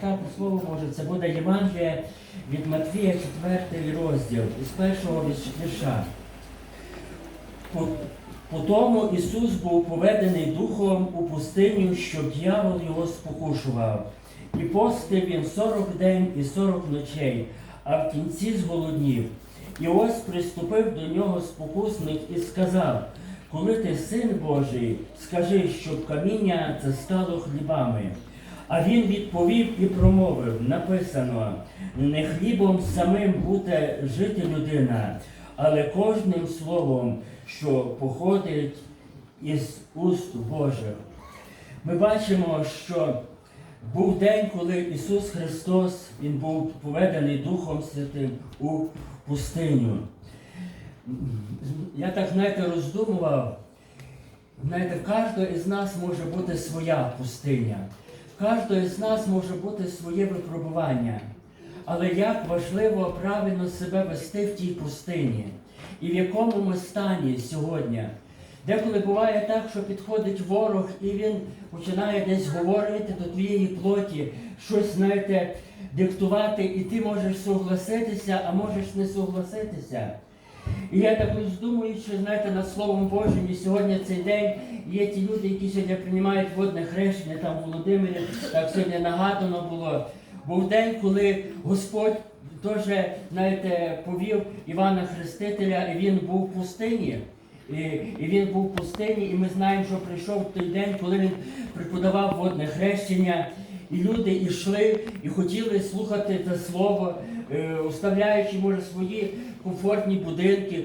Так, слово Боже, це буде Євангелія від Матвія, 4 розділ, із першого вірша. По, тому Ісус був поведений духом у пустиню, щоб дьявол його спокушував. І постив він 40 день і 40 ночей, а в кінці зголоднів. І ось приступив до нього спокусник і сказав: Коли ти син Божий, скажи, щоб каміння це стало хлібами. А він відповів і промовив: написано: не хлібом самим буде жити людина, але кожним словом, що походить із уст Божих. Ми бачимо, що був день, коли Ісус Христос Він був поведений Духом Святим у пустиню. Я так, знаєте, роздумував. Знаєте, в кожного із нас може бути своя пустиня. Кожного з нас може бути своє випробування. Але як важливо правильно себе вести в тій пустині, і в якому ми стані сьогодні. Деколи буває так, що підходить ворог і він починає десь говорити до твоєї плоті, щось, знаєте, диктувати, і ти можеш согласитися, а можеш не согласитися. І я так роздумуючи, знаєте, над Словом Божим, і сьогодні цей день є ті люди, які сьогодні приймають водне хрещення, там в Володимирі, так сьогодні нагадано було. Був день, коли Господь теж, знаєте, повів Івана Хрестителя, і він був в пустині. І, і він був в пустині, і ми знаємо, що прийшов той день, коли він преподавав водне хрещення, і люди йшли і хотіли слухати це слово, оставляючи, може, свої комфортні будинки.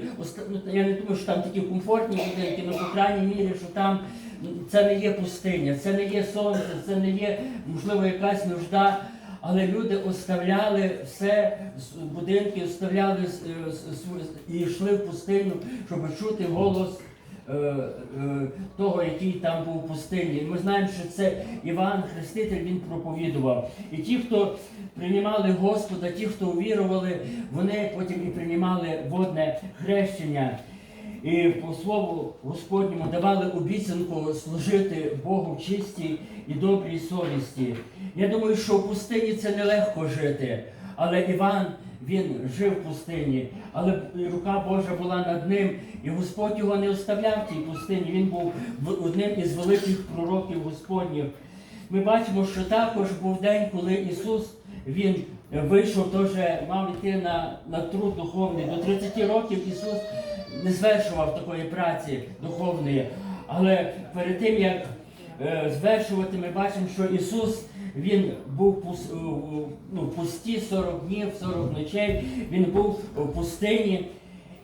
Ну, Я не думаю, що там такі комфортні будинки, але по крайній мірі, що там ну, це не є пустиня, це не є сонце, це не є, можливо, якась нужда. Але люди оставляли все, будинки оставляли з- і йшли в пустиню, щоб чути голос е, е, того, який там був в пустині. Ми знаємо, що це Іван Хреститель він проповідував. І ті, хто приймали Господа, ті, хто увірували, вони потім і приймали водне хрещення. І по слову Господньому давали обіцянку служити Богу чистій і добрій совісті. Я думаю, що в пустині це нелегко жити, але Іван він жив в пустині, але рука Божа була над ним, і Господь його не оставляв в тій пустині. Він був одним із великих пророків Господніх. Ми бачимо, що також був день, коли Ісус він вийшов, теж мав йти на, на труд духовний. До 30 років Ісус не звершував такої праці духовної. Але перед тим як е, звершувати, ми бачимо, що Ісус він був у- ну, пусті 40 днів, 40 ночей. Він був у пустині.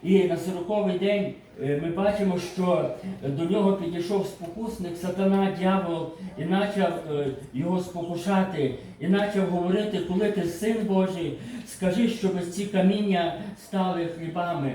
І на 40-й день е, ми бачимо, що до нього підійшов спокусник, сатана, дьявол, і почав е, його спокушати, і почав говорити, коли ти син Божий, скажи, щоб ці каміння стали хлібами.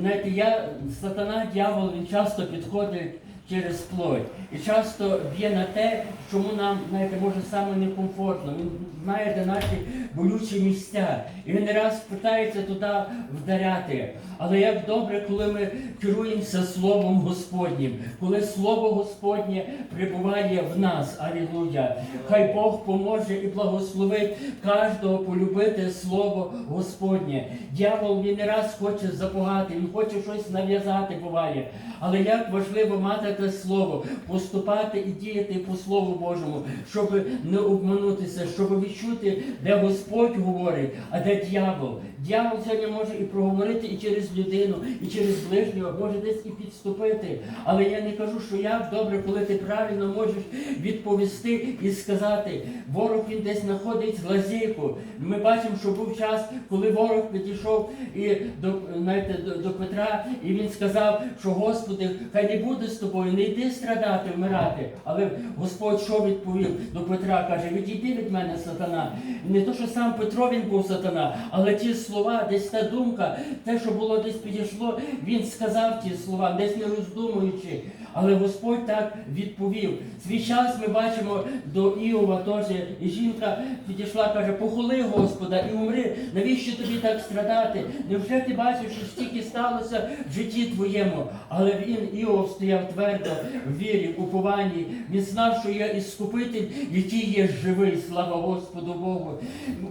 Знаєте, я, сатана, дьявол, він часто підходить через плоть. І часто б'є на те, чому нам, знаєте, може саме некомфортно. Він знає, де наші болючі місця. І він не раз питається туди вдаряти. Але як добре, коли ми керуємося Словом Господнім, коли Слово Господнє прибуває в нас. Алілуя. Хай Бог поможе і благословить кожного полюбити Слово Господнє. Дьявол він не раз хоче запугати, він хоче щось нав'язати, буває. Але як важливо мати те слово, поступати і діяти по Слову Божому, щоб не обманутися, щоб відчути, де Господь говорить, а де дьявол. Дьявол сьогодні може і проговорити і через людину, і через ближнього, може десь і підступити. Але я не кажу, що як добре, коли ти правильно можеш відповісти і сказати, ворог він десь знаходить лазейку. Ми бачимо, що був час, коли ворог підійшов і до, знаєте, до, до Петра, і він сказав, що Господи, хай не буде з тобою, не йди страдати, вмирати. Але Господь що відповів до Петра? Каже, відійди від мене, сатана. Не то, що сам Петро він був сатана, але ті слова, десь та думка, те, що було десь підійшло, він сказав ті слова, десь не роздумуючи. Але Господь так відповів. Свій час ми бачимо до Іова теж, і жінка підійшла, каже, похоли Господа і умри. Навіщо тобі так страдати? Невже ти бачиш, що стільки сталося в житті твоєму? Але він, Іов, стояв твердо в вірі, в. Він знав, що є іскупитель, який є живий, слава Господу Богу.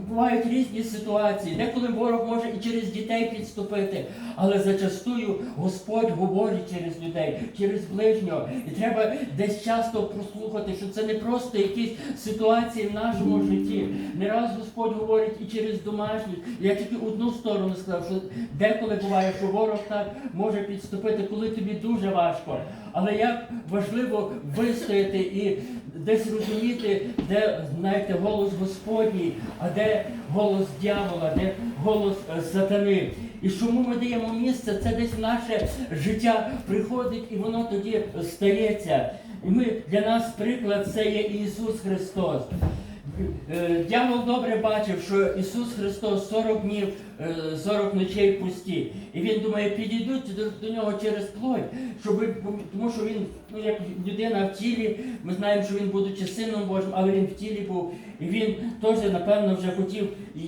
Бувають різні ситуації, деколи ворог може і через дітей підступити, але зачастую Господь говорить через людей, через ближнього. І треба десь часто прослухати, що це не просто якісь ситуації в нашому житті. Не раз Господь говорить і через домашніх. Я тільки одну сторону сказав, що деколи буває, що ворог так може підступити, коли тобі дуже важко. Але як важливо вистояти і десь розуміти, де знаєте, голос Господній, а де голос дьявола, де голос е, сатани. І чому ми даємо місце, це десь наше життя приходить і воно тоді стається. І ми для нас приклад це є Ісус Христос. Е, Дьявол добре бачив, що Ісус Христос 40 днів, е, 40 ночей пусті. І він думає, підійдуть до, до нього через плоть, щоб, тому що він, ну як людина в тілі, ми знаємо, що він, будучи сином Божим, але він в тілі був. І він теж, напевно, вже хотів е,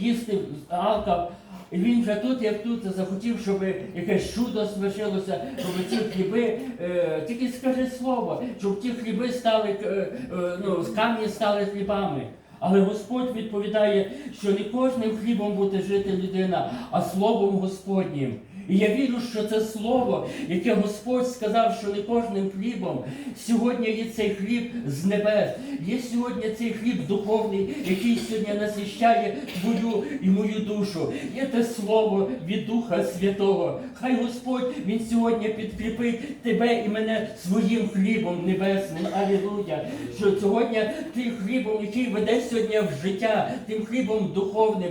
їсти, алкав. І він вже тут, як тут, захотів, щоб якесь чудо свершилося, щоб ці хліби, е, тільки скажи слово, щоб ті хліби стали, е, е, ну, камні стали хлібами. Але Господь відповідає, що не кожним хлібом буде жити людина, а словом Господнім. І я вірю, що це слово, яке Господь сказав, що не кожним хлібом. Сьогодні є цей хліб з небес. Є сьогодні цей хліб духовний, який сьогодні насищає твою і мою душу. Є те слово від Духа Святого. Хай Господь Він сьогодні підкріпить тебе і мене своїм хлібом небесним. Алілуя. Що сьогодні тим хлібом, який веде сьогодні в життя, тим хлібом духовним.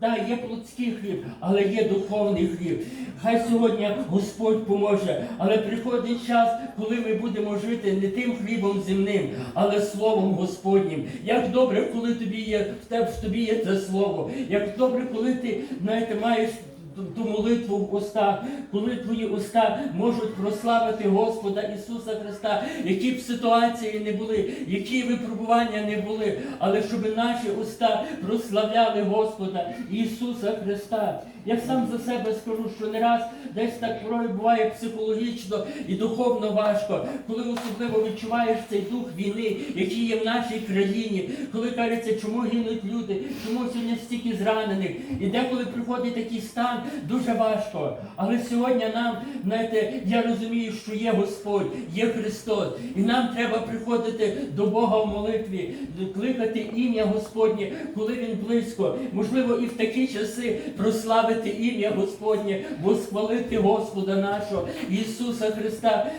Да, є плотський хліб, але є духовний хліб. Хай сьогодні Господь поможе, але приходить час, коли ми будемо жити не тим хлібом земним, але словом Господнім. Як добре, коли тобі є в тебе тобі є це слово. Як добре, коли ти знаєте, маєш ту молитву в устах, коли твої уста можуть прославити Господа Ісуса Христа, які б ситуації не були, які випробування не були, але щоб наші уста прославляли Господа Ісуса Христа. Я сам за себе скажу, що не раз десь так порой буває психологічно і духовно важко, коли особливо відчуваєш цей дух війни, який є в нашій країні, коли кажеться, чому гинуть люди, чому сьогодні стільки зранених. І деколи приходить такий стан, дуже важко. Але сьогодні нам, знаєте, я розумію, що є Господь, є Христос, і нам треба приходити до Бога в молитві, кликати ім'я Господнє, коли Він близько. Можливо, і в такі часи прославити ім'я Господнє, восхвалити Господа нашого Ісуса Христа,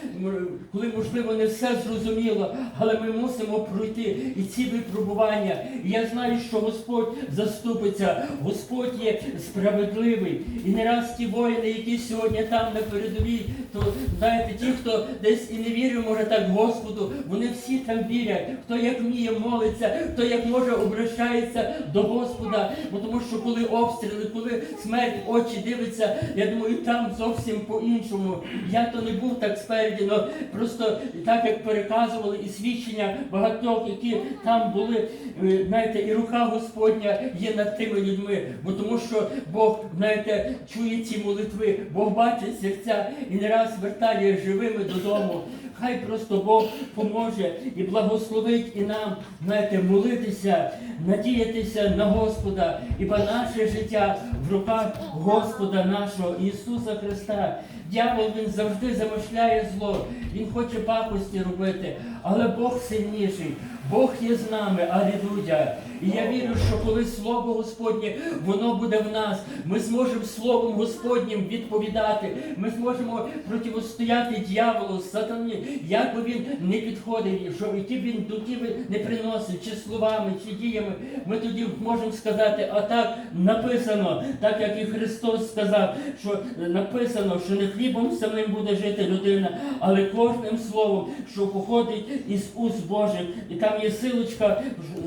коли можливо не все зрозуміло, але ми мусимо пройти і ці випробування. Я знаю, що Господь заступиться, Господь є справедливий. І не раз ті воїни, які сьогодні там на передовій, то знаєте, ті, хто десь і не вірив, може так Господу, вони всі там вірять. Хто як вміє молиться, хто як може обращається до Господа. Бо тому що коли обстріли, коли смерть в очі дивиться, я думаю, там зовсім по-іншому. Я то не був так спереді, але просто так як переказували і свідчення багатьох, які там були, е, знаєте, і рука Господня є над тими людьми. Бо тому що Бог, знаєте, чує ці молитви, Бог бачить серця і не раз вертає живими додому. Хай просто Бог поможе і благословить і нам, знаєте, молитися, надіятися на Господа, ібо наше життя в руках Господа нашого Ісуса Христа. Дьявол він завжди замишляє зло, він хоче пакості робити, але Бог сильніший. Бог є з нами, алілуя. І я вірю, що коли Слово Господнє, воно буде в нас, ми зможемо Словом Господнім відповідати, ми зможемо протистояти дьяволу, сатані, як би він не підходив, що які б він духи не приносив, чи словами, чи діями, ми тоді можемо сказати, а так написано, так як і Христос сказав, що написано, що не хлібом самим буде жити людина, але кожним словом, що походить із уст Божих. І там є силочка,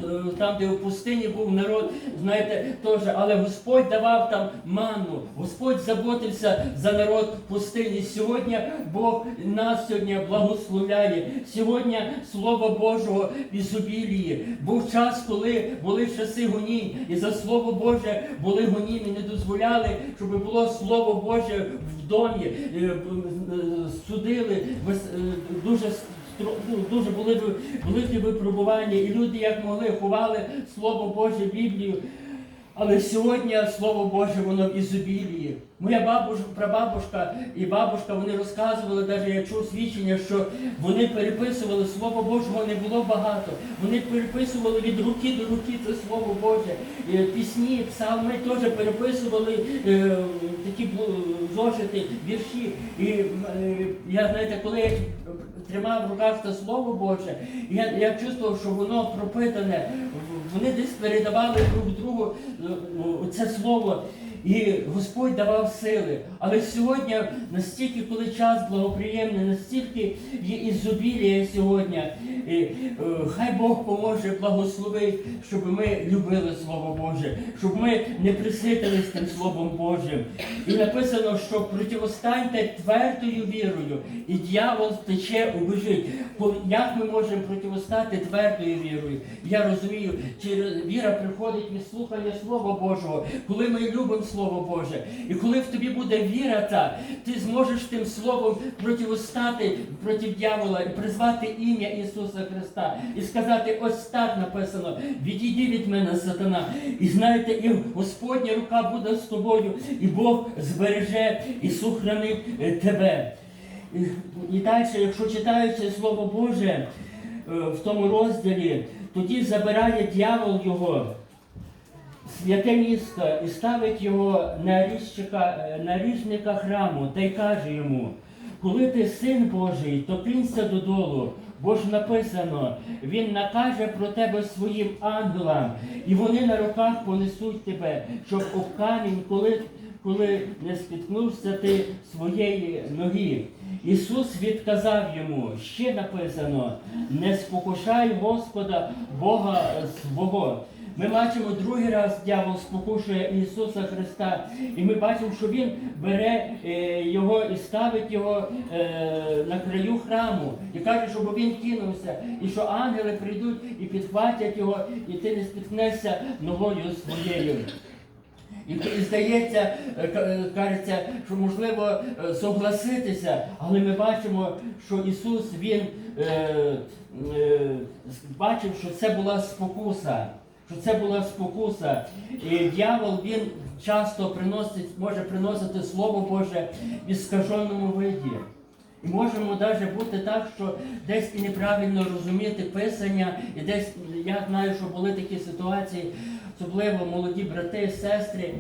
е, там, де в пустині був народ, знаєте, теж, але Господь давав там ману, Господь заботився за народ пустині. Сьогодні Бог нас сьогодні благословляє. Сьогодні Слово Божого в ізобілії. Був час, коли були часи гонінь, і за Слово Боже були гоніння, не дозволяли, щоб було Слово Боже в домі, Е, е, судили, дуже ну, дуже були великі випробування, і люди як могли ховали Слово Боже Біблію. Але сьогодні Слово Боже, воно в ізобілії. Моя бабушка, прабабушка і бабушка вони розказували, навіть я чув свідчення, що вони переписували Слово Божого не було багато. Вони переписували від руки до руки це Слово Боже. Пісні, псалми теж переписували е, такі зошити, вірші. І е, я знаєте, коли я тримав в руках це Слово Боже, я, я чувствував, що воно пропитане. Вони десь передавали друг другу е, це слово. І Господь давав сили. Але сьогодні настільки, коли час благоприємний, настільки є ізобілія сьогодні. І, е, хай Бог поможе благословить, щоб ми любили Слово Боже, щоб ми не приситились тим Словом Божим. І написано, що противостаньте твердою вірою, і дьявол втече убежить. Як ми можемо противостати твердою вірою? Я розумію, через віра приходить від слухання Слова Божого, коли ми любимо Слово Боже. І коли в тобі буде віра, та ти зможеш тим словом противостати проти дьявола і призвати ім'я Ісуса Христа і сказати, ось так написано: відійди від мене, сатана. І знаєте, і Господня рука буде з тобою, і Бог збереже і сохранить е, тебе. І, і далі, якщо читаючи Слово Боже е, в тому розділі, тоді забирає дьявол його святе місто і ставить його на ріжчика, на ріжника храму та й каже йому: коли ти син Божий, то кинься додолу. Бо ж написано, він накаже про тебе своїм ангелам, і вони на руках понесуть тебе, щоб об камінь, коли, коли не спіткнувся ти своєї ноги. Ісус відказав йому, ще написано: не спокушай Господа Бога свого. Ми бачимо другий раз дьявол спокушує Ісуса Христа, і ми бачимо, що Він бере е, його і ставить його е, на краю храму і каже, щоб він кинувся, і що ангели прийдуть і підхватять його, і ти не спіткнешся ногою своєю. І, здається, е, кажеться, що можливо согласитися, але ми бачимо, що Ісус Він е, е, бачив, що це була спокуса. Що це була спокуса. І дьявол він часто приносить, може приносити Слово Боже в іскаженому виді. І можемо навіть бути так, що десь і неправильно розуміти писання, і десь я знаю, що були такі ситуації, особливо молоді брати, сестри.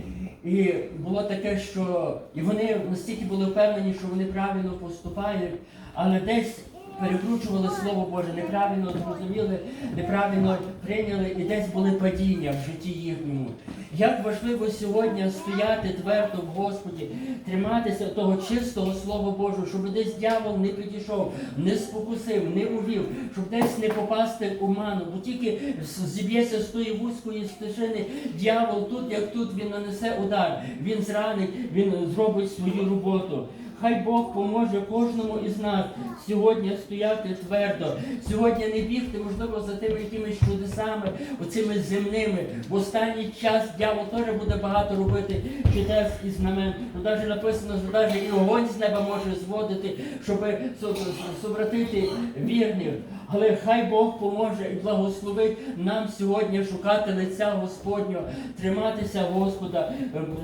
І було таке, що і вони настільки були впевнені, що вони правильно поступають, але десь перекручували Слово Боже, неправильно зрозуміли, неправильно прийняли, і десь були падіння в житті їхньому. Як важливо сьогодні стояти твердо в Господі, триматися того чистого Слова Божого, щоб десь дьявол не підійшов, не спокусив, не увів, щоб десь не попасти в оману, бо тільки зіб'ється з тої вузької стежини, дьявол тут, як тут, він нанесе удар, він зранить, він зробить свою роботу. Хай Бог поможе кожному із нас сьогодні стояти твердо, сьогодні не бігти, можливо, за тими якимись чудесами, оцими земними. В останній час дьявол теж буде багато робити чудес і знамен. Ну, навіть написано, що навіть і огонь з неба може зводити, щоб собратити вірних. Але хай Бог поможе і благословить нам сьогодні шукати лиця Господнього, триматися Господа, ем,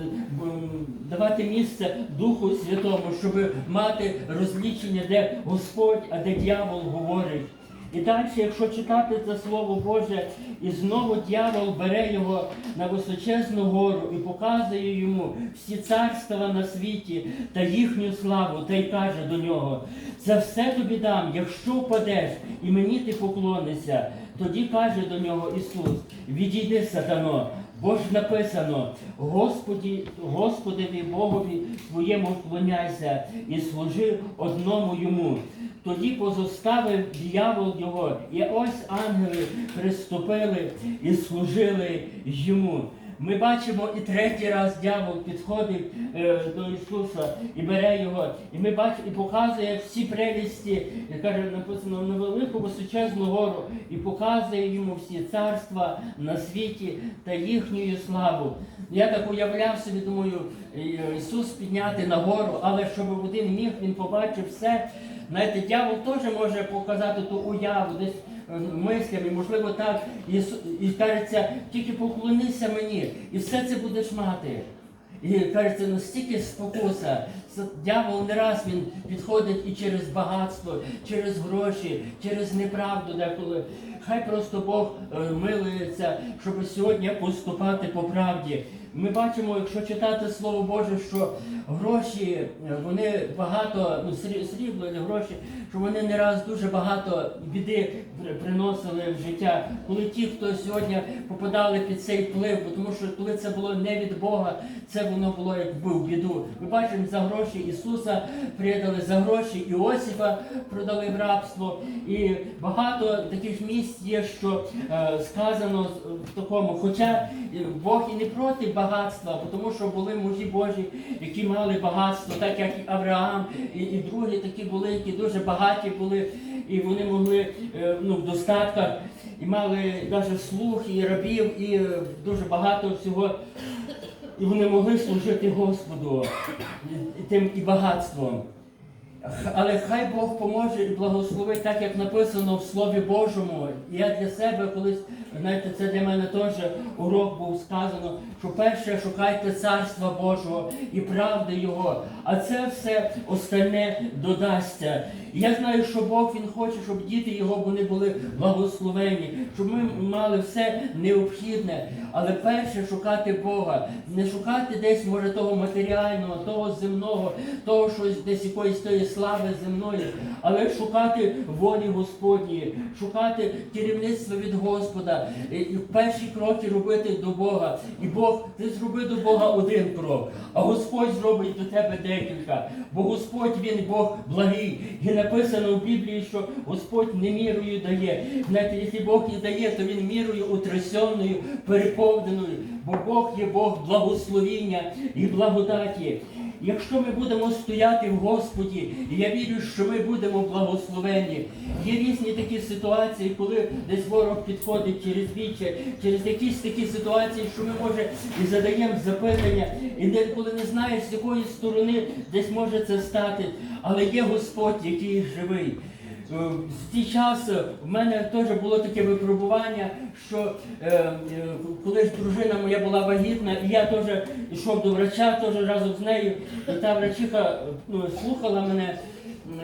ем, давати місце Духу Святому, щоб мати розлічення, де Господь, а де дьявол говорить. І далі, якщо читати це Слово Боже, і знову дьявол бере його на височезну гору і показує йому всі царства на світі та їхню славу, та й каже до нього: це все тобі дам, якщо впадеш і мені ти поклонишся. Тоді каже до нього Ісус: Відійди, сатано, бо ж написано: Господі, Господеві Богові твоєму вклоняйся і служи одному йому. Тоді позоставив дьявол його, і ось ангели приступили і служили йому. Ми бачимо і третій раз дьявол підходить е, до Ісуса і бере його, і ми бачимо, і показує всі прелісті, каже, написано на велику височезну гору, і показує йому всі царства на світі та їхню славу. Я так уявляв собі, думаю, е, Ісус підняти на гору, але щоб один міг, він побачив все. Знаєте, дьявол теж може показати ту уяву, десь мислями, можливо, так, і, і кажеться, тільки поклонися мені, і все це будеш мати. І кажеться, настільки спокуса. Дьявол не раз він підходить і через багатство, через гроші, через неправду деколи. Хай просто Бог е, милується, щоб сьогодні поступати по правді. Ми бачимо, якщо читати Слово Боже, що гроші, вони багато, ну срі- срібло гроші, що вони не раз дуже багато біди приносили в життя. Коли ті, хто сьогодні попадали під цей вплив, тому що коли це було не від Бога, це воно було якби в біду. Ми бачимо за гроші Ісуса предали, за гроші Іосифа продали в рабство. І багато таких місць є, що е, сказано в такому. Хоча Бог і не проти багатства, тому що були мужі Божі, які мали багатство, так як і Авраам, і, і другі такі були, які дуже багаті були, і вони могли е, ну, в достатках і мали навіть слух, і рабів, і е, дуже багато всього. І вони могли служити Господу і- тим і багатством. Але хай Бог поможе і благословить, так як написано в Слові Божому. Я для себе колись, знаєте, це для мене теж урок був сказано, що перше шукайте царства Божого і правди Його, а це все остальне додасться. Я знаю, що Бог Він хоче, щоб діти Його вони були благословені, щоб ми мали все необхідне. Але перше шукати Бога, не шукати десь, може, того матеріального, того земного, того щось десь якоїсь тої слави земної, але шукати волі Господньої, шукати керівництва від Господа, і перші кроки робити до Бога. І Бог, ти зроби до Бога один крок, а Господь зробить до тебе декілька. Бо Господь він Бог благий. І написано в Біблії, що Господь не мірою дає. Знаєте, якщо Бог і дає, то він мірою утрясеною, переповненою. Бо Бог є Бог благословіння і благодаті. Якщо ми будемо стояти в Господі, я вірю, що ми будемо благословені. Є різні такі ситуації, коли десь ворог підходить через віче, через якісь такі ситуації, що ми може і задаємо запитання, і коли не знаєш, з якої сторони десь може це стати. Але є Господь, який живий. Е, В ті час в мене теж було таке випробування, що е, е, коли ж дружина моя була вагітна, і я теж йшов до врача, теж разом з нею, і та врачиха ну, слухала мене,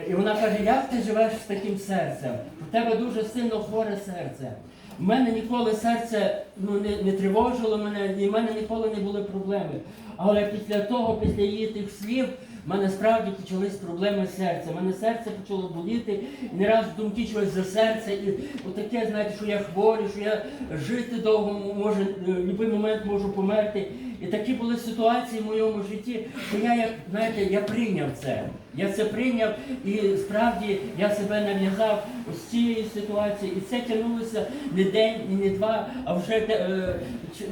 і вона каже, як ти живеш з таким серцем? У тебе дуже сильно хворе серце. У мене ніколи серце ну, не, не тривожило мене, і в мене ніколи не були проблеми. Але після того, після її тих слів, в мене справді почались проблеми з серцем. Мене серце почало боліти, не раз думки чогось за серце, і отаке, знаєте, що я хворий, що я жити довго може, в будь-який момент можу померти. І такі були ситуації в моєму житті, що я, як знаєте, я прийняв це. Я це прийняв і справді я себе нав'язав з цієї ситуації. І це тягнулося не день, не два, а вже, е,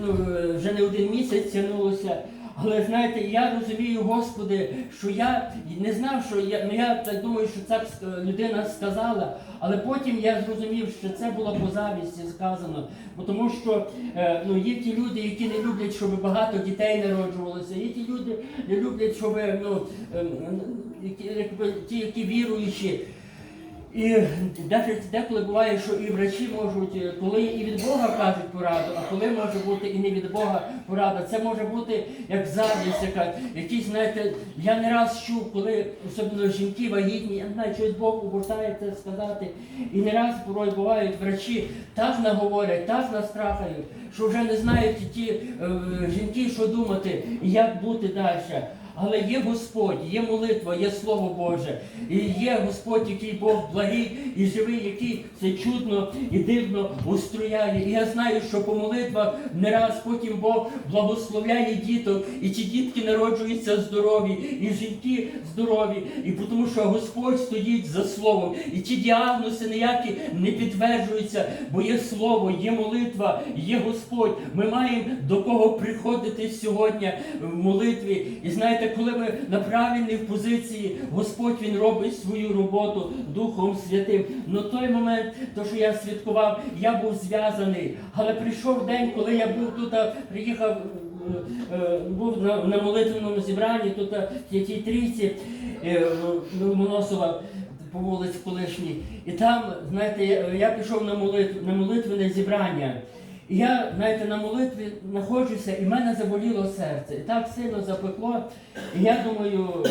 ну, е, вже не один місяць тягнулося. Але знаєте, я розумію, Господи, що я не знав, що я ну я так думаю, що так е, людина сказала, але потім я зрозумів, що це було по завісті сказано. Бо тому що е, ну, є ті люди, які не люблять, щоб багато дітей народжувалося, є ті люди, не люблять, щоб ну, ем, які, ті, які віруючі. І деколи буває, що і врачі можуть, е, коли і від Бога кажуть пораду, а коли може бути і не від Бога порада. Це може бути як завість, яка якісь, знаєте, я не раз чув, коли особливо жінки вагітні, я не знаю, щось Бог це сказати. І не раз порой бувають врачі так наговорять, так настрахають, що вже не знають ті е, жінки, що думати як бути далі. Але є Господь, є молитва, є Слово Боже. І є Господь, який Бог благий і живий, який все чудно і дивно устрояє. І я знаю, що по молитвах не раз потім Бог благословляє діток, і ті дітки народжуються здорові, і жінки здорові, і тому що Господь стоїть за словом. І ті діагнози ніякі не підтверджуються, бо є слово, є молитва, є Господь. Ми маємо до кого приходити сьогодні в молитві. І знаєте, коли ми на правильній позиції, Господь Він робить свою роботу Духом Святим. Но той момент, то що я святкував, я був зв'язаний. Але прийшов день, коли я був тут, приїхав. е, е, Був на, на молитвеному зібранні, тут в тій трійці е, в Ломоносова по вулиці колишній. І там, знаєте, я, я пішов на молитву, на молитвене зібрання. І я, знаєте, на молитві знаходжуся, і в мене заболіло серце. І так сильно запекло. І я думаю,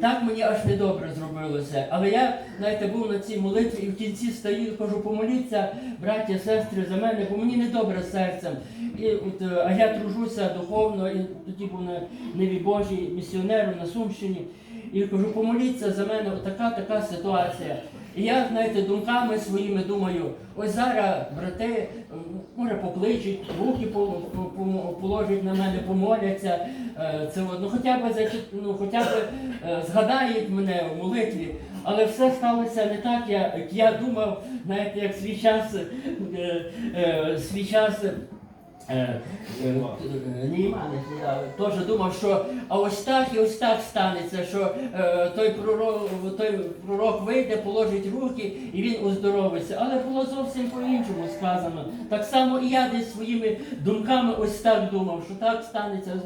так мені аж недобре зробилося. Але я, знаєте, був на цій молитві і в кінці стою кажу, помоліться, браття, сестри, за мене, бо мені недобре серцем. І, от, е, а я тружуся духовно, і тоді був на Неві Божій місіонером на Сумщині. І кажу, помоліться за мене, отака така ситуація. І я, знаєте, думками своїми думаю, ось зараз брати, може, покличуть, руки по- по- по- положать на мене, помоляться. е, Це ну хоча б ну, хоча б е, згадають мене в молитві. Але все сталося не так, як я думав, знаєте, як свій час, е, свій час. Е, е, е, теж думав, що а ось так і ось так станеться, що той пророк, той пророк вийде, положить руки і він оздоровиться. Але було зовсім по-іншому сказано. Так само і я десь своїми думками ось так думав, що так станеться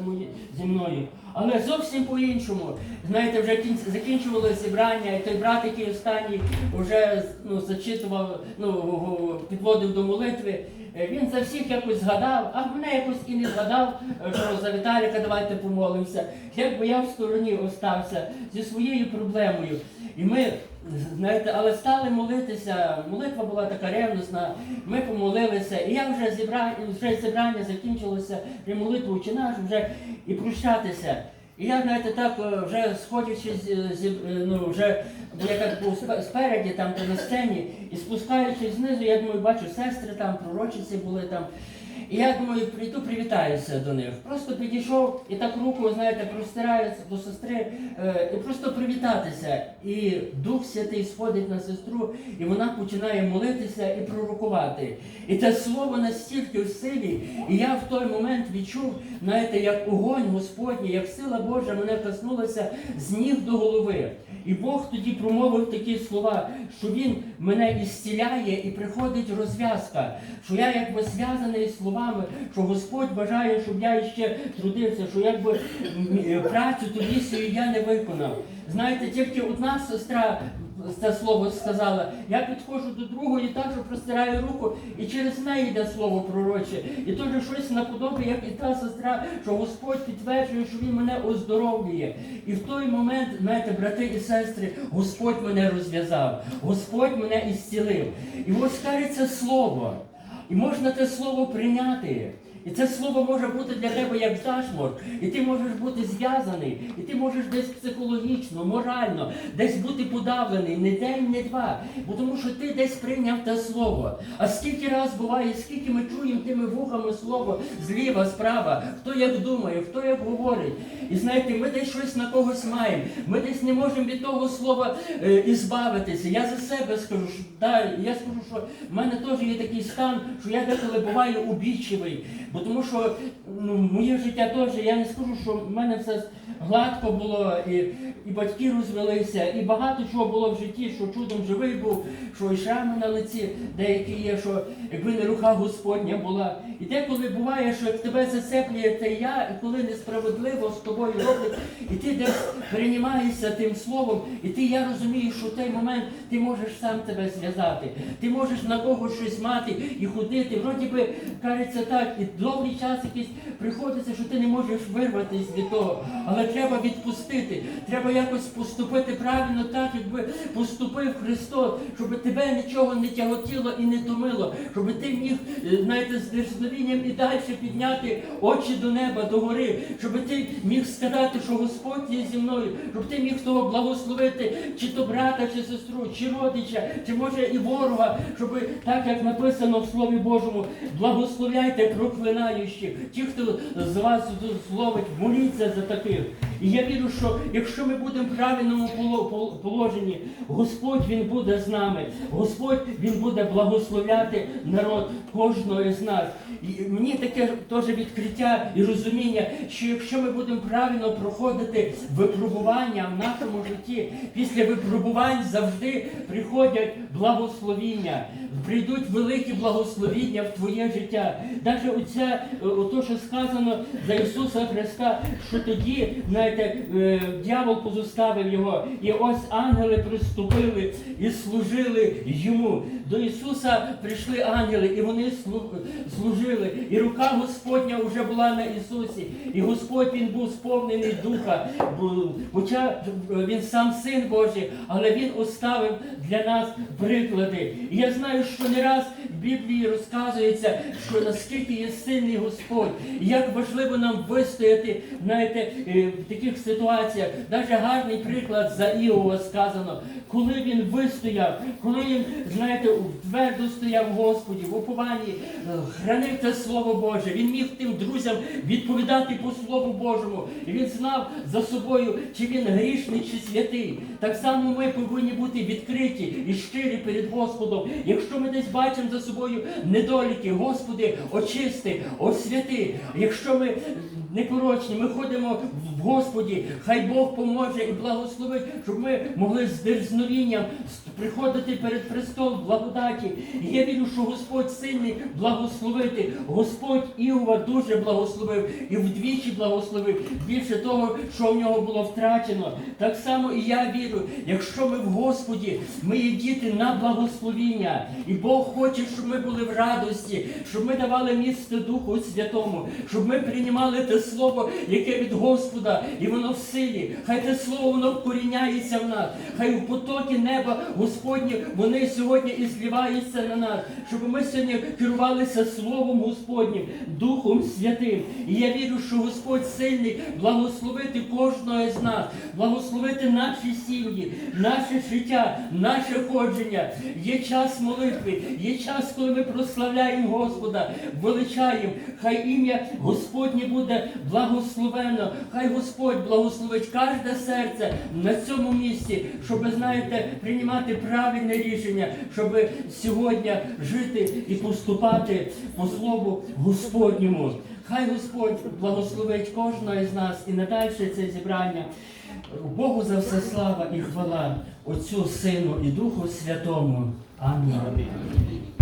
зі мною. Але зовсім по-іншому. Знаєте, вже кінць, закінчували зібрання, і той брат, який останній вже ну, зачитував, ну, підводив до молитви. Е, Він за всіх якось згадав, а мене якось і не згадав, е, що за Віталіка давайте помолимося. Якби я в стороні остався зі своєю проблемою. І ми, знаєте, але стали молитися. Молитва була така ревностна. Ми помолилися, і я вже зібрання, вже зібрання закінчилося, і молитву чи наш вже і прощатися. І я, знаєте, так е, вже сходячи з, з- е, ну, вже, я так був спе- спереді, там на сцені, і спускаючись знизу, я думаю, бачу сестри там, пророчиці були там. І я думаю, прийду, привітаюся до них. Просто підійшов і так руку, знаєте, простираю до сестри е, і просто привітатися. І Дух Святий сходить на сестру, і вона починає молитися і пророкувати. І те слово настільки в силі, і я в той момент відчув, знаєте, як огонь Господній, як сила Божа мене коснулася з ніг до голови. І Бог тоді промовив такі слова, що Він мене ісціляє і приходить розв'язка, що я якби зв'язаний словами, що Господь бажає, щоб я іще трудився, що якби е, працю ту місію я не виконав. Знаєте, тільки одна сестра це слово сказала, я підходжу до другої, так що простираю руку, і через неї йде слово пророче. І теж щось наподобі, як і та сестра, що Господь підтверджує, що Він мене оздоровлює. І в той момент, знаєте, брати і сестри, Господь мене розв'язав, Господь мене ісцілив. І ось кажеться слово. І можна те слово прийняти. І це слово може бути для тебе як зашморг, і ти можеш бути зв'язаний, і ти можеш десь психологічно, морально, десь бути подавлений, не день, не два. Бо тому що ти десь прийняв те слово. А скільки раз буває, скільки ми чуємо тими вухами слово зліва, справа, хто як думає, хто як говорить. І знаєте, ми десь щось на когось маємо. Ми десь не можемо від того слова е, ізбавитися. Я за себе скажу, що да, я скажу, що в мене теж є такий стан, що я деколи буваю убічливий. Бо тому що ну, моє життя теж, я не скажу, що в мене все гладко було, і, і батьки розвелися, і багато чого було в житті, що чудом живий був, що і шрами на лиці деякі є, що якби не рука Господня була. І деколи буває, що як тебе зацеплює те я, і коли несправедливо з тобою роблять, і ти десь переймаєшся тим словом, і ти я розумію, що в той момент ти можеш сам тебе зв'язати, ти можеш на когось щось мати і ходити. Вроді би кажеться так, і довгий час якийсь приходиться, що ти не можеш вирватися від того. Але треба відпустити. Треба якось поступити правильно так, якби поступив Христос, щоб тебе нічого не тяготіло і не томило, щоб ти міг, е, знаєте, з дерзновінням і далі підняти очі до неба, до гори, щоб ти міг сказати, що Господь є зі мною, щоб ти міг того благословити, чи то брата, чи сестру, чи родича, чи може і ворога, щоб так як написано в Слові Божому, благословляйте проклинаючих. Ті, хто з вас словить, моліться за таких. І я вірю, що якщо ми будемо в правильному поло- положенні, Господь Він буде з нами, Господь Він буде благословляти народ кожного з нас. І мені таке теж відкриття і розуміння, що якщо ми будемо правильно проходити випробування в нашому житті, після випробувань завжди приходять благословіння, прийдуть великі благословіння в твоє життя. Навіть оця, е, ото, що сказано за Ісуса Христа, що тоді, знаєте, е, дьявол позоставив його, і ось ангели приступили і служили йому. До Ісуса прийшли ангели, і вони служили. І рука Господня вже була на Ісусі. І Господь Він був сповнений духа. Хоча він сам син Божий, але він оставив для нас приклади. І я знаю, що не раз в Біблії розказується, що наскільки є сильний Господь, і як важливо нам вистояти, знаєте, е, в таких ситуаціях. Навіть гарний приклад за Іова сказано, коли він вистояв, коли він, знаєте, твердо стояв Господі, в упованні, е, хранив те Слово Боже. Він міг тим друзям відповідати по Слову Божому. І він знав за собою, чи він грішний, чи святий. Так само ми повинні бути відкриті і щирі перед Господом. Якщо ми десь бачимо за собою недоліки, Господи, очисти, освяти. Якщо ми непорочні, ми ходимо в Господі, хай Бог поможе і благословить, щоб ми могли з дерзновінням приходити перед престол благодаті. І я вірю, що Господь сильний благословити. Господь Іова дуже благословив і вдвічі благословив більше того, що в нього було втрачено. Так само і я вірю, якщо ми в Господі, ми є діти на благословіння, і Бог хоче, щоб ми були в радості, щоб ми давали місце Духу Святому, щоб ми приймали те слово, яке від Господа, і воно в силі. Хай те слово воно вкоріняється в нас, хай в потоки неба Господні вони сьогодні і зливаються на нас, щоб ми сьогодні керувалися Словом Господнім, Духом Святим. І я вірю, що Господь сильний благословити кожного з нас, благословити наші сім'ї, наше життя, наше ходження. Є час молитви, є час, коли ми прославляємо Господа, величаємо. Хай ім'я Господнє буде благословено. Хай Господь благословить кожне серце на цьому місці, щоб, знаєте, приймати правильне рішення, щоб сьогодні жити і поступати по слову Господньому. Хай Господь благословить кожного із нас і надальше це зібрання. Богу за все слава і хвала Отцю, Сину і Духу Святому. Амінь.